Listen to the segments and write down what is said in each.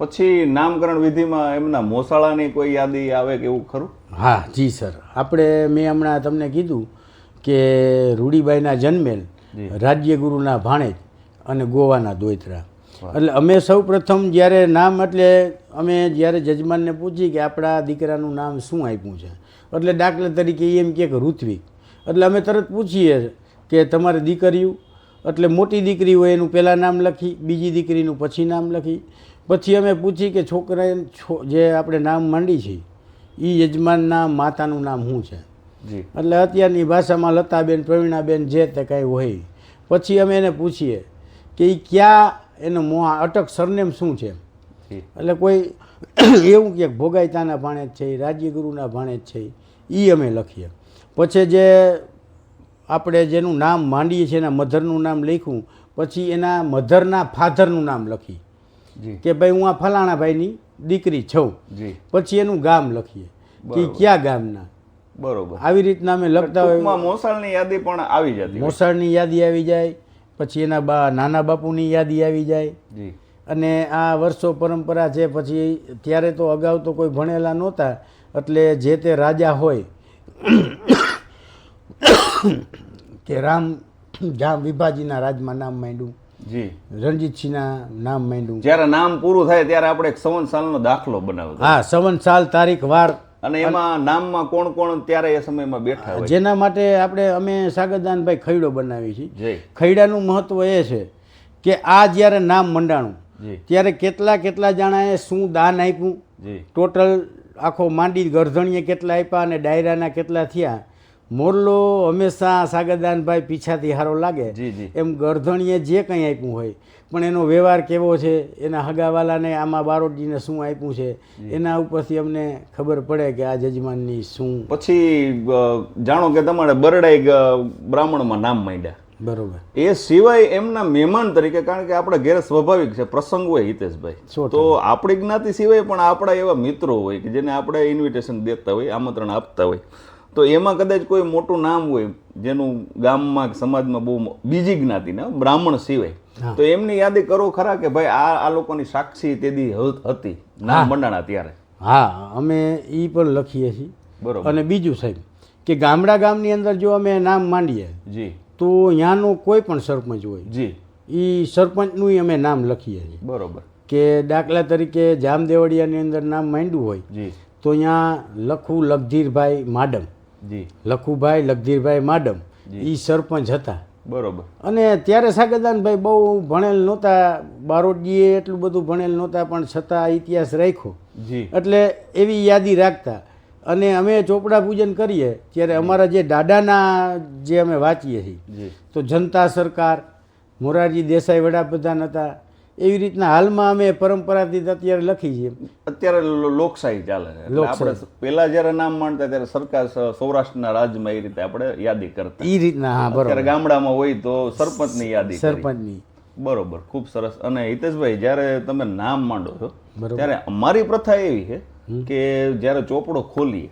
પછી નામકરણ વિધિમાં એમના મોસાળાની કોઈ યાદી આવે કે એવું ખરું? હા જી સર. આપણે મેં હમણાં તમને કીધું કે રૂડીબાઈના જન્મેલ રાજ્યગુરુના ભાણેજ અને ગોવાના દોયત્રા. એટલે અમે સૌ પ્રથમ જ્યારે નામ એટલે અમે જ્યારે જજમાનને પૂછી કે આપણા દીકરાનું નામ શું આપ્યું છે. એટલે દાખલા તરીકે એમ કે ઋત્વિક. એટલે અમે તરત પૂછીએ કે તમારે દીકરીઓ? એટલે મોટી દીકરી હોય એનું પહેલાં નામ લખી બીજી દીકરીનું પછી નામ લખી. પછી અમે પૂછી કે છોકરા જે આપણે નામ માંડી છીએ એ યજમાનના માતાનું નામ શું છે? એટલે અત્યારની ભાષામાં લતાબેન પ્રવીણાબેન જે તે કાંઈ હોય. પછી અમે એને પૂછીએ કે એ ક્યાં એનો મો અટક સરનેમ શું છે? એટલે કોઈ એવું કે ભોગાઈતાના ભાણે જ છે રાજ્યગુરુના ભાણે જ છે એ અમે લખીએ. પછી જે આપણે જેનું નામ માંડીએ છીએ એના મધરનું નામ લખ્યું પછી એના મધરના ફાધરનું નામ લખી. કે ભાઈ હું આ ફલાણા ભાઈની દીકરી છું. પછી એનું ગામ લખીએ. કે ક્યાં ગામના? બરોબર. આવી રીતના અમે લખતા હોય મોસાળની યાદી પણ આવી જતી મોસાળની યાદી આવી જાય પછી એના બા નાના બાપુની યાદી આવી જાય. અને આ વર્ષો પરંપરા છે પછી ત્યારે તો અગાઉ તો કોઈ ભણેલા નહોતા એટલે જે તે રાજા હોય કે રામ જામ વિભાજીના રાજમાં નામ માંડ્યું. જી. રણજીતસિંહના નામ માંડ્યું. જ્યારે નામ પૂરું થાય ત્યારે આપણે એક સંવત સાલનો દાખલો બનાવ્યો હા સવન સાલ તારીખ વાર. અને એમાં નામમાં કોણ કોણ ત્યારે એ સમયમાં બેઠા હોય. જેના માટે આપણે અમે સાગરદાનભાઈ ખૈડો બનાવી છીએ. ખૈડાનું મહત્વ એ છે કે આ જ્યારે નામ મંડાણું ત્યારે કેટલા કેટલા જણાએ શું દાન આપ્યું? ટોટલ આખો માંડી ગરધણીએ કેટલા આપ્યા અને ડાયરાના કેટલા થયા? મોરલો હંમેશા સાગરદાનભાઈ પીછાથી હારો લાગે. એમ ગરધણીએ જે કંઈ આપ્યું હોય પણ એનો વ્યવહાર કેવો છે એના હગાવાલાને આમાં બારોડીને શું આપ્યું છે એના ઉપરથી અમને ખબર પડે કે આ જજમાનની શું. પછી જાણો કે તમારે બરડાઈ બ્રાહ્મણમાં નામ માંડ્યા. બરોબર. એ સિવાય એમના મહેમાન તરીકે કારણ કે આપણે ઘેર સ્વાભાવિક છે પ્રસંગ હોય હિતેશભાઈ. તો આપણી જ્ઞાતિ સિવાય પણ આપણા એવા મિત્રો હોય કે જેને આપણે ઇન્વિટેશન દેતા હોય આમંત્રણ આપતા હોય તો એમાં કદાચ કોઈ મોટું નામ હોય જેનું ગામમાં સમાજમાં બહુ બીજી જ્ઞાતિના બ્રાહ્મણ સિવાય તો એમની યાદી કરો ખરા કે ભાઈ આ આ લોકોની સાક્ષી તેદી હતી નામ મંડાણા ત્યારે? હા અમે એ પણ લખીએ છીએ. બરોબર. અને બીજું સાહેબ કે ગામડા ગામની અંદર જો અમે નામ માંડીએ જી. તો ત્યાંનો કોઈ પણ સરપંચ હોય જી. એ સરપંચનું અમે નામ લખીએ છીએ. બરોબર. કે દાખલા તરીકે જામદેવડિયાની અંદર નામ માંડ્યું હોય જી. તો ત્યાં લખું લખધીરભાઈ માડમ. લખુભાઈ લખધીરભાઈ માડમ એ સરપંચ હતા. બરોબર. અને ત્યારે સાગરદાનભાઈ બહુ ભણેલ નહોતા બારોટજીએ એટલું બધું ભણેલ નહોતા પણ છતાં ઇતિહાસ રાખ્યો. જી. એટલે એવી યાદી રાખતા. અને અમે ચોપડા પૂજન કરીએ ત્યારે અમારા જે દાદાના જે અમે વાંચીએ છીએ તો જનતા સરકાર મોરારજી દેસાઈ વડાપ્રધાન હતા એવી રીતના હાલમાં અમે પરંપરાથી અત્યારે લખી છે અત્યારે લોકશાહી ચાલે છે. આપણે પેલા જ્યારે નામ માનતા ત્યારે સરકાર સૌરાષ્ટ્રના રાજ્યમાં એ રીતે આપણે યાદી કરતા. એ રીતના હા બરોબર. ગામડામાં હોય તો સરપંચની યાદી સરપંચની. બરોબર ખૂબ સરસ. અને હિતેશભાઈ જ્યારે તમે નામ માંડો છો ત્યારે અમારી પ્રથા એવી છે કે જ્યારે ચોપડો ખોલીએ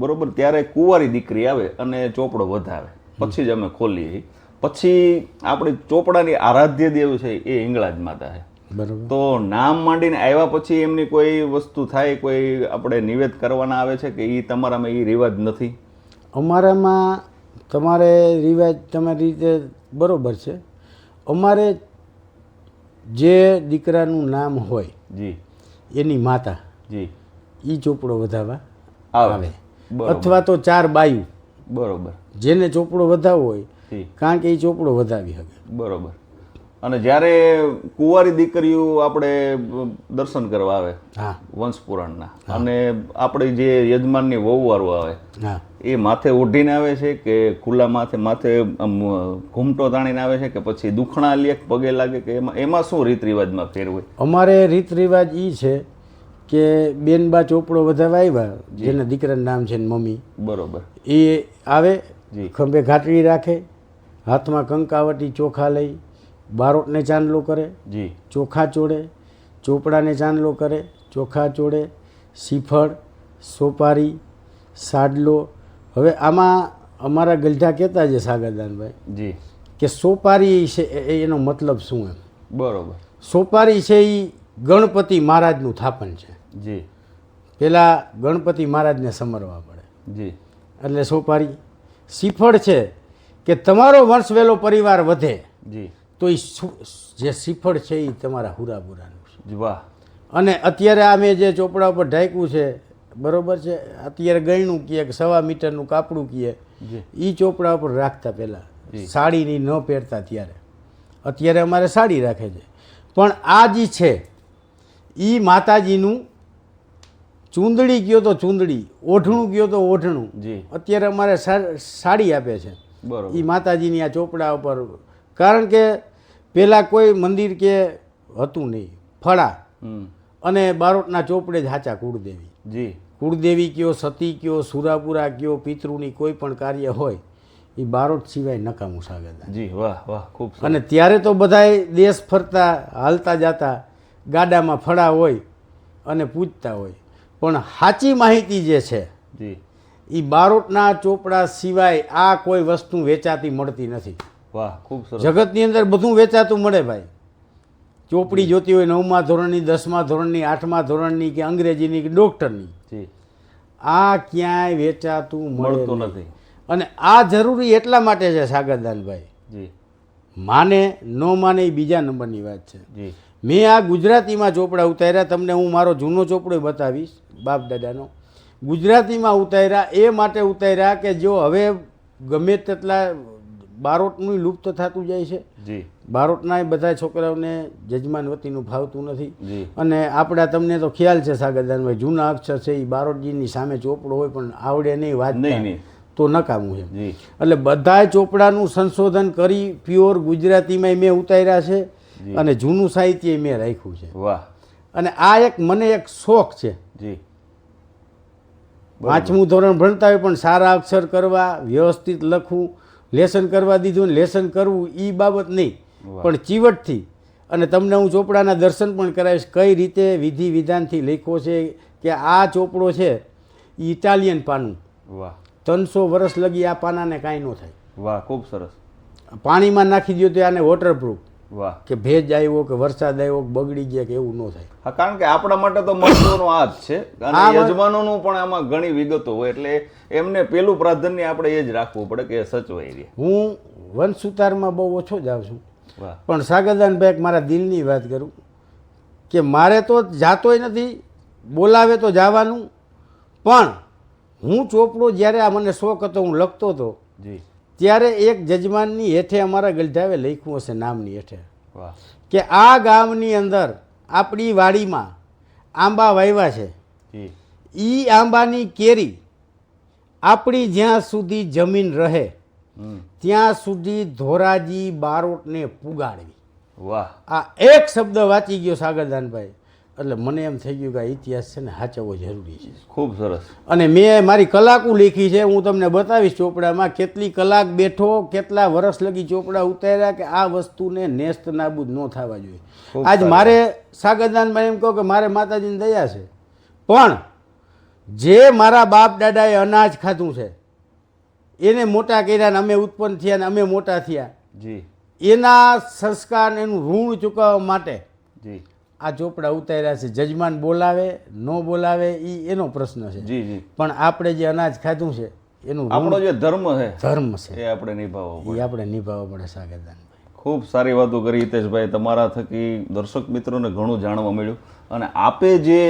બરોબર ત્યારે કુંવારી દીકરી આવે અને ચોપડો વધારે. પછી જ અમે ખોલીએ. પછી આપણી ચોપડાની આરાધ્ય દેવ છે એ હિંગળાજ માતા છે. બરોબર. તો નામ માંડીને આવ્યા પછી એમની કોઈ વસ્તુ થાય કોઈ આપણે નિવેદ કરવાના આવે છે કે એ તમારામાં એ રિવાજ નથી? અમારામાં તમારે રિવાજ તમારી રીતે બરોબર છે. અમારે જે દીકરાનું નામ હોય જી. એની માતા જી. એ ચોપડો વધારવા આવે. અથવા તો ચાર બાયું બરોબર. જેને ચોપડો વધારવો હોય કારણ કે એ ચોપડો વધાવી શકે. બરોબર. અને જ્યારે કુંવારી દીકરીઓ આપણે દર્શન કરવા આવે હા. વંશ પુરાણના અને આપણે જે યજમાનની વહુવારો આવે હા. એ માથે ઓઢીને આવે છે કે ખુલ્લા માથે માથે આમ ઘૂમટો તાણીને આવે છે કે પછી દુખણા લેખ પગે લાગે કે એમાં એમાં શું રીત રિવાજમાં ફેર હોય? અમારે રીત રિવાજ એ છે કે બેનબા ચોપડો વધારવા આવ્યા જેના દીકરાનું નામ છે મમ્મી બરોબર. એ આવે જી. ખંભે ઘાટડી રાખે હાથમાં કંકાવટી ચોખા લઈ બારોટને ચાંદલો કરે જી. ચોખા ચોડે ચોપડાને ચાંદલો કરે ચોખા ચોડે શ્રીફળ સોપારી સાડલો. હવે આમાં અમારા ગલઢા કહેતા છે સાગરદાનભાઈ જી. કે સોપારી છે એનો મતલબ શું એમ? બરોબર. સોપારી છે એ ગણપતિ મહારાજનું થાપન છે. જી. પહેલાં ગણપતિ મહારાજને સમરવા પડે. જી. એટલે સોપારી. શ્રીફળ છે કે તમારો વંશવેલો પરિવાર વધે જી. તો એ જે શ્રીફળ છે એ તમારા હુરાબુરાનું છે. વાહ. અને અત્યારે આ મેં જે ચોપડા ઉપર ઢાંક્યું છે બરોબર છે? અત્યારે ગયણું કહે કે સવા મીટરનું કાપડું કહે એ ચોપડા ઉપર રાખતા પહેલાં. સાડીની ન પહેરતા ત્યારે. અત્યારે અમારે સાડી રાખે છે. પણ આ જે છે એ માતાજીનું ચૂંદડી ગયો તો ચૂંદડી ઓઢણું ગયો તો ઓઢણું. અત્યારે અમારે સાડી આપે છે. બરોબર. એ માતાજીની આ ચોપડા ઉપર. કારણ કે પહેલાં કોઈ મંદિર કે હતું નહીં ફળા. અને બારોટના ચોપડે જ હાચા કુળદેવી. જી. કુળદેવી કયો સતી કયો સુરાપુરા કયો પિતૃની કોઈ પણ કાર્ય હોય એ બારોટ સિવાય નકામું સાગર જી વાહ વાહ ખૂબ અને ત્યારે તો બધાય દેશ ફરતા હાલતા જતા ગાડામાં ફળા હોય અને પૂજતા હોય. પણ સાચી માહિતી જે છે જી. એ બારોટના ચોપડા સિવાય આ કોઈ વસ્તુ વેચાતી મળતી નથી. વાહ ખૂબ સરસ. જગતની અંદર બધું વેચાતું મળે ભાઈ. ચોપડી જોતી હોય નવમા ધોરણની દસમા ધોરણની આઠમા ધોરણની કે અંગ્રેજીની કે ડૉક્ટરની. આ ક્યાંય વેચાતું મળતું નથી. અને આ જરૂરી એટલા માટે છે સાગરદાનભાઈ જી. માને ન માને એ બીજા નંબરની વાત છે. મેં આ ગુજરાતીમાં ચોપડા ઉતાર્યા તમને હું મારો જૂનો ચોપડો બતાવીશ બાપ દાદાનો ગુજરાતીમાં ઉતાર્યા એ માટે ઉતાર્યા કે જો હવે ગમે તેટલા બારોટનું લુપ્ત થતું જાય છે. બારોટના બધા છોકરાઓને જજમાન વતીનું ફાવતું નથી. અને આપણા તમને તો ખ્યાલ છે સાગરદાનભાઈ જૂના અક્ષર છે એ બારોટજીની સામે ચોપડો હોય પણ આવડે નહીં વાત નહીં તો નકામું છે એટલે બધા ચોપડાનું સંશોધન કરી પ્યોર ગુજરાતીમાં મેં ઉતાર્યા છે અને જૂનું સાહિત્ય મેં રાખ્યું છે. વાહ. અને આ એક મને એક શોખ છે. જી. પાંચમું ધોરણ ભણતા હોય પણ સારા અક્ષર કરવા વ્યવસ્થિત લખવું લેસન કરવા દીધું ને લેસન કરવું એ બાબત નહીં. પણ ચીવટથી અને તમને હું ચોપડાના દર્શન પણ કરાવીશ કઈ રીતે વિધિ વિધાનથી લખ્યો છે કે આ ચોપડો છે એ ઇટાલિયન પાનું. વાહ. ત્રણસો વર્ષ લગી આ પાનાને કાંઈ ન થાય. વાહ ખૂબ સરસ. પાણીમાં નાખી દો તો આને વોટરપ્રૂફ વાહ. કે ભેજ આવ્યો કે વરસાદ આવ્યો કે બગડી ગયા કે એવું ન થાય. હા કારણ કે આપણા માટે તો મહત્વનું આ જ છે. અને યજમાનોનું પણ આમાં ઘણી વિગતો હોય એટલે એમને પેલું પ્રાધાન્ય આપણે એ જ રાખવું પડે કે સચવાઈ રહે. હું વંશ સુતારમાં બહુ ઓછો જાઉં છું. વાહ. પણ સાગરદાનભાઈ મારા દિલની વાત કરું કે મારે તો જાતોય નથી બોલાવે તો જવાનું. પણ હું ચોપડો જ્યારે આ મને શોખ હતો હું લખતો હતો જી. ત્યારે એક જજમાનની હેઠે અમારા ગલઢાવે લખ્યું હશે નામની હેઠે કે આ ગામની અંદર આપણી વાડીમાં આંબા વાવ્યા છે. એ આંબાની કેરી આપણી જ્યાં સુધી જમીન રહે ત્યાં સુધી ધોરાજી બારોટને પુગાડવી. વાહ. આ એક શબ્દ વાંચી ગયો સાગરદાનભાઈ. એટલે મને એમ થઈ ગયું કે આ ઇતિહાસ છે ને સાચવવો જરૂરી છે. ખૂબ સરસ. અને મેં મારી કલાકું લીખી છે હું તમને બતાવીશ ચોપડામાં કેટલી કલાક બેઠો કેટલા વર્ષ લગી ચોપડા ઉતાર્યા કે આ વસ્તુને નેસ્ત નાબૂદ ન થવા જોઈએ. આજ મારે સાગરદાનમાં એમ કહો કે મારે માતાજીની દયા છે. પણ જે મારા બાપ દાદાએ અનાજ ખાધું છે એને મોટા કર્યા ને અમે ઉત્પન્ન થયા ને અમે મોટા થયા. જી. એના સંસ્કાર એનું ઋણ ચૂકવવા માટે જી. આ ચોપડા ઉતાર્યા છે જજમાન બોલાવે ન બોલાવે એ એનો પ્રશ્ન છે. જી જી. પણ આપણે જે અનાજ ખાધું છે એનું આપણો જે ધર્મ છે ધર્મ છે. એ આપણે નિભાવવો એ આપણે નિભાવવો પડે સાગરદાન ખૂબ સારી વાતો કરી હિતેશભાઈ. તમારા થકી દર્શક મિત્રોને ઘણું જાણવા મળ્યું. અને આપે જે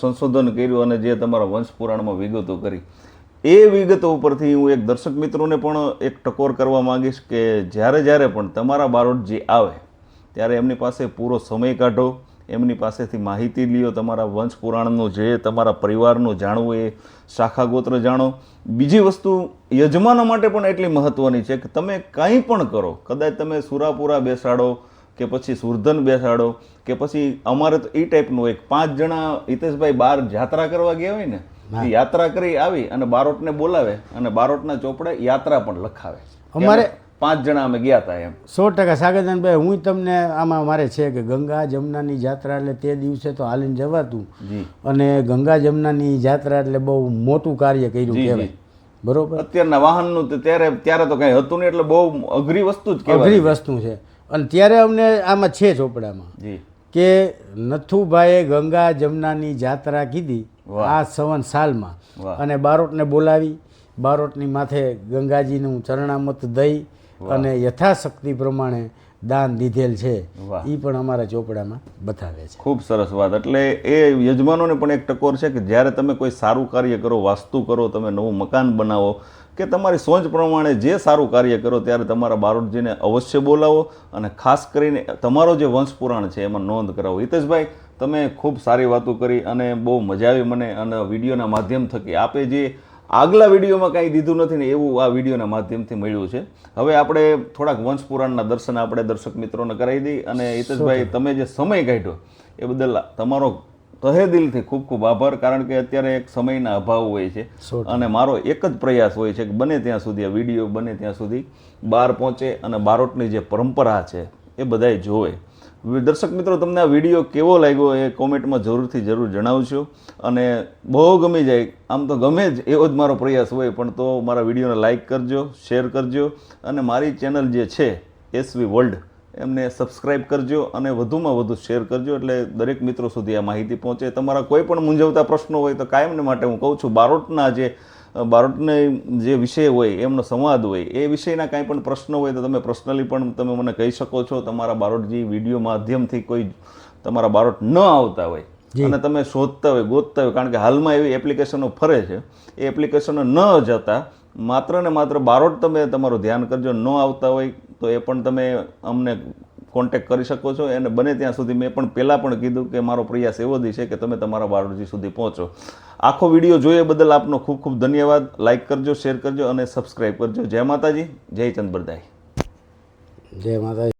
સંશોધન કર્યું અને જે તમારા વંશપુરાણમાં વિગતો કરી એ વિગતો ઉપરથી હું એક દર્શક મિત્રોને પણ એક ટકોર કરવા માંગીશ કે જ્યારે જ્યારે પણ તમારા બારોટજી આવે ત્યારે એમની પાસે પૂરો સમય કાઢો એમની પાસેથી માહિતી લ્યો તમારા વંશ પુરાણનું જે તમારા પરિવારનું જાણવું એ શાખા ગોત્ર જાણો. બીજી વસ્તુ યજમાનો માટે પણ એટલી મહત્વની છે કે તમે કંઈ પણ કરો કદાચ તમે સુરાપુરા બેસાડો કે પછી સુરધન બેસાડો કે પછી અમારે તો એ ટાઈપનું એક પાંચ જણા હિતેશભાઈ બહાર યાત્રા કરવા ગયા હોય ને યાત્રા કરી આવી અને બારોટને બોલાવે અને બારોટના ચોપડે યાત્રા પણ લખાવે. અમારે- પાંચ જણા અમે ગયા હતા એમ. સો ટકા સાગરદાનભાઈ હું તમને આમાં મારે છે કે ગંગા જમનાની જાત્રા એટલે તે દિવસે તો હાલીને જવાતું. અને ગંગા જમનાની જાત્રા એટલે બહુ મોટું કાર્ય કર્યું કહેવાય. બરોબર? અત્યારના વાહનનું ત્યારે ત્યારે તો કંઈ હતું નહીં એટલે બહુ અઘરી વસ્તુ જ અઘરી વસ્તુ છે. અને ત્યારે અમને આમાં છે ચોપડામાં કે નથુભાઈએ ગંગા જમનાની જાત્રા કીધી આ સવન સાલમાં. અને બારોટને બોલાવી. બારોટની માથે ગંગાજીનું ચરણામત દઈ અને યથાશક્તિ પ્રમાણે દાન દીધેલ છે એ પણ અમારા ચોપડામાં બતાવે છે. ખૂબ સરસ વાત. એટલે એ યજમાનોને પણ એક ટકોર છે કે જ્યારે તમે કોઈ સારું કાર્ય કરો વાસ્તુ કરો તમે નવું મકાન બનાવો કે તમારી સોચ પ્રમાણે જે સારું કાર્ય કરો ત્યારે તમારા બારોટજીને અવશ્ય બોલાવો અને ખાસ કરીને તમારો જે વંશ પુરાણ છે એમાં નોંધ કરાવો. હિતેશભાઈ તમે ખૂબ સારી વાતો કરી અને બહુ મજા આવી મને અને વિડીયોના માધ્યમ થકી. આપે જે આગલા વિડીયોમાં કાંઈ દીધું નથી ને એવું આ વિડીયોના માધ્યમથી મળ્યું છે. હવે આપણે થોડાક વંશ પુરાણના દર્શન આપણે દર્શક મિત્રોને કરાવી દઈએ અને હિતેશભાઈ તમે જે સમય કાઢ્યો એ બદલ તમારો તહે દિલથી ખૂબ ખૂબ આભાર કારણ કે અત્યારે એક સમયના અભાવ હોય છે. અને મારો એક જ પ્રયાસ હોય છે કે બને ત્યાં સુધી આ વીડિયો બને ત્યાં સુધી બહાર પહોંચે અને બારોટની જે પરંપરા છે એ બધાય જોવે. દર્શક મિત્રો, તમને આ વીડિયો કેવો લાગ્યો એ કોમેન્ટમાં જરૂરથી જરૂર જણાવજો. અને બહુ ગમી જાય, આમ તો ગમે જ એવો જ મારો પ્રયાસ હોય, પણ તો મારા વિડીયોને લાઇક કરજો, શેર કરજો, અને મારી ચેનલ જે છે એસવી વર્લ્ડ એમને સબસ્ક્રાઇબ કરજો અને વધુમાં વધુ શેર કરજો. એટલે દરેક મિત્રો સુધી આ માહિતી પહોંચે. તમારા કોઈ પણ મૂંઝવતા પ્રશ્નો હોય તો કાયમને માટે હું કહું છું, બારોટના જે બારોટને જે વિષય હોય એમનો સંવાદ હોય એ વિષયના કાંઈ પણ પ્રશ્નો હોય તો તમે પર્સનલી પણ તમે મને કહી શકો છો તમારા બાળકજી વીડિયો માધ્યમથી કોઈ તમારા બારોટ ન આવતા હોય. અને તમે શોધતા હોય ગોતતા હોય કારણ કે હાલમાં એવી એપ્લિકેશનો ફરે છે. એ એપ્લિકેશનો ન જતા માત્ર ને માત્ર બારોટ તમે તમારું ધ્યાન કરજો ન આવતા હોય તો એ પણ તમે અમને કોન્ટેક્ટ કરી શકો છો. અને બને ત્યાં સુધી મેં પણ પહેલાં પણ કીધું કે મારો પ્રયાસ એવો જ છે કે તમે તમારા બારોટજી સુધી પહોંચો. આખો વીડિયો જોઈએ બદલ આપનો ખૂબ ખૂબ ધન્યવાદ. લાઇક કરજો શેર કરજો અને સબસ્ક્રાઈબ કરજો. જય માતાજી, જય ચંદ્રદાય જય માતા